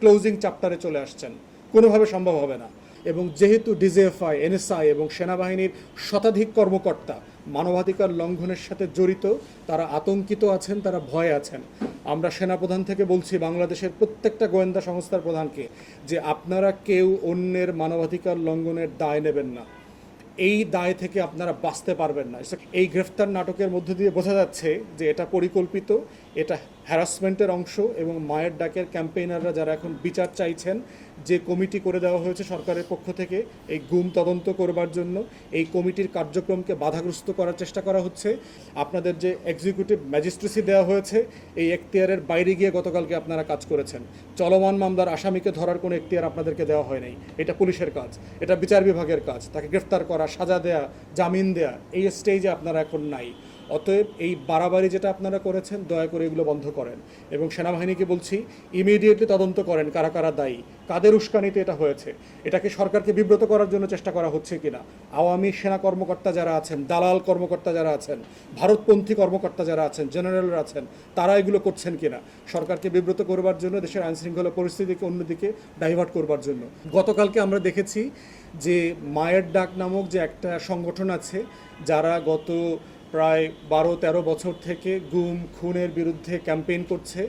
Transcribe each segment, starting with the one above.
Closing চ্যাপ্টারে চলে আসছেন। কোনোভাবে সম্ভব হবে না। এবং যেহেতু ডিজিএফআই, এনএসআই এবং সেনাবাহিনীর শতাধিক কর্মকর্তা মানবাধিকার লঙ্ঘনের সাথে জড়িত, তারা আতঙ্কিত আছেন, তারা ভয়ে আছেন। আমরা সেনাপ্রধান থেকে বলছি, বাংলাদেশের প্রত্যেকটা গোয়েন্দা সংস্থার প্রধানকে যে আপনারা কেউ অন্যের মানবাধিকার লঙ্ঘনের দায় নেবেন না। এই দায় থেকে আপনারা বাঁচতে পারবেন না। এই গ্রেফতার নাটকের মধ্য দিয়ে বোঝা যাচ্ছে যে এটা পরিকল্পিত, এটা হ্যারাসমেন্টের অংশ এবং মায়ের ডাকের ক্যাম্পেইনাররা যারা এখন বিচার চাইছেন যে কমিটি করে দেওয়া হয়েছে সরকারের পক্ষ থেকে, এই গুম তদন্ত করবার জন্য, এই কমিটির কার্যক্রমকে বাধাগ্রস্ত করার চেষ্টা করা হচ্ছে। আপনাদের যে এক্সিকিউটিভ ম্যাজিস্ট্রেসি দেওয়া হয়েছে, এই এখতিয়ারের বাইরে গিয়ে গতকালকে আপনারা কাজ করেছেন। চলমান মামলার আসামিকে ধরার কোনো এখতিয়ার আপনাদেরকে দেওয়া হয় নাই। এটা পুলিশের কাজ, এটা বিচার বিভাগের কাজ। তাকে গ্রেফতার করা, সাজা দেয়া, জামিন দেয়া, এই স্টেজে আপনারা এখন নাই। অতএব এই বাড়াবাড়ি যেটা আপনারা করেছেন, দয়া করে এগুলো বন্ধ করেন। এবং সেনাবাহিনীকে বলছি ইমিডিয়েটলি তদন্ত করেন কারা কারা দায়ী, কাদের উস্কানিতে এটা হয়েছে, এটাকে সরকারকে বিব্রত করার জন্য চেষ্টা করা হচ্ছে কিনা। আওয়ামী সেনা কর্মকর্তা যারা আছেন, দালাল কর্মকর্তা যারা আছেন, ভারতপন্থী কর্মকর্তা যারা আছেন জেনারেলরা আছেন, তারা এগুলো করছেন কিনা? সরকারকে বিব্রত করবার জন্য, দেশের আইনশৃঙ্খলা পরিস্থিতিকে অন্যদিকে ডাইভার্ট করবার জন্য। গতকালকে আমরা দেখেছি যে মায়ের ডাক নামক যে একটা সংগঠন আছে, যারা গত প্রায় বারো, তেরো বছর থেকে গুম, খুনের বিরুদ্ধে ক্যাম্পেইন করছে।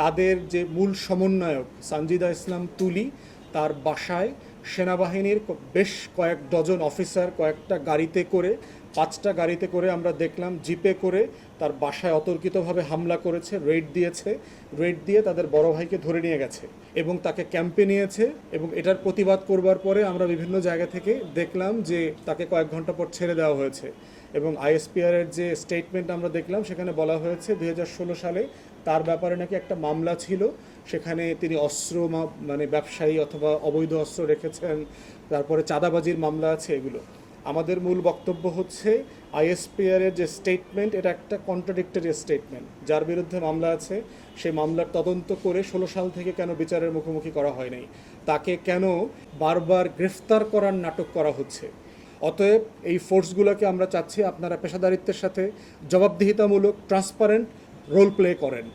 তাদের যে মূল সমন্বয়ক সানজিদা ইসলাম তুলি, তার বাসায় সেনাবাহিনীর বেশ কয়েক ডজন অফিসার কয়েকটা গাড়িতে করে, পাঁচটা গাড়িতে করে আমরা দেখলাম জিপে করে তার বাসায় অতর্কিতভাবে হামলা করেছে, রেড দিয়েছে। রেড দিয়ে তাদের বড় ভাইকে ধরে নিয়ে গেছে এবং তাকে ক্যাম্পে নিয়েছে এবং এটার প্রতিবাদ করবার পরে আমরা বিভিন্ন জায়গা থেকে দেখলাম যে তাকে কয়েক ঘণ্টা পর ছেড়ে দেওয়া হয়েছে। এবং আইএসপিআর এর যে স্টেটমেন্ট আমরা দেখলাম, সেখানে বলা হয়েছে দু হাজার ষোলো সালে তার ব্যাপারে নাকি একটা মামলা ছিল। সেখানে তিনি অস্ত্র মানে ব্যবসায়ী অথবা অবৈধ অস্ত্র রেখেছেন, তারপরে চাঁদাবাজির মামলা আছে এগুলো। আমাদের মূল বক্তব্য হচ্ছে আইএসপিআর এর যে স্টেটমেন্ট এটা একটা কন্ট্রাডিক্টরি স্টেটমেন্ট যার বিরুদ্ধে মামলা আছে, সেই মামলার তদন্ত করে ষোলো সাল থেকে কেন বিচারের মুখোমুখি করা হয় নাই? তাকে কেন বারবার গ্রেফতার করার নাটক করা হচ্ছে? অতএব এই ফোর্সগুলোকে আমরা চাচ্ছি আপনারা পেশাদারিত্বের সাথে জবাবদিহিতামূলক, ট্রান্সপারেন্ট রোল প্লে করেন।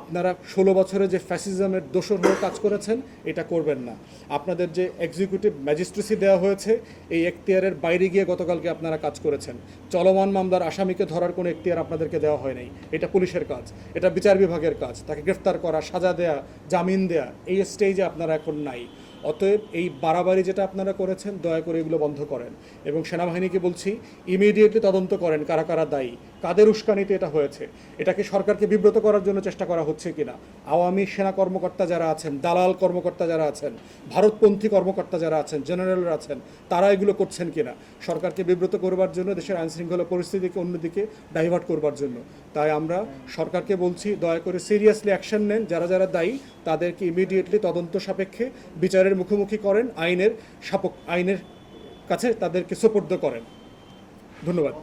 আপনারা ষোলো বছরে যে ফ্যাসিজমের দোষর হয়ে কাজ করেছেন, এটা করবেন না। আপনাদের যে এক্সিকিউটিভ ম্যাজিস্ট্রেসি দেওয়া হয়েছে, এই এখতিয়ারের বাইরে গিয়ে গতকালকে আপনারা কাজ করেছেন। চলমান মামলার আসামিকে ধরার কোনো এখতিয়ার আপনাদেরকে দেওয়া হয় নাই। এটা পুলিশের কাজ, এটা বিচার বিভাগের কাজ। তাকে গ্রেফতার করা, সাজা দেয়া, জামিন দেয়া, এই স্টেজে আপনারা এখন নাই। অতএব এই বাড়াবাড়ি যেটা আপনারা করেছেন, দয়া করে এগুলো বন্ধ করেন। এবং সেনাবাহিনীকে বলছি ইমিডিয়েটলি তদন্ত করেন কারা কারা দায়ী, কাদের উস্কানিতে এটা হয়েছে, এটাকে সরকারকে বিব্রত করার জন্য চেষ্টা করা হচ্ছে কিনা। আওয়ামী সেনা কর্মকর্তা যারা আছেন, দালাল কর্মকর্তা যারা আছেন, ভারতপন্থী কর্মকর্তা যারা আছেন জেনারেলরা আছেন, তারা এগুলো করছেন কিনা? সরকারকে বিব্রত করবার জন্য, দেশের আইনশৃঙ্খলা পরিস্থিতিকে অন্যদিকে ডাইভার্ট করবার জন্য। তাই আমরা সরকারকে বলছি, দয়া করে সিরিয়াসলি অ্যাকশন নেন। যারা যারা দায়ী, তাদেরকে ইমিডিয়েটলি তদন্ত সাপেক্ষে বিচারের মুখোমুখি করেন আইনের সাপক আইনের কাছে তাদেরকে সোপর্দ করেন। ধন্যবাদ।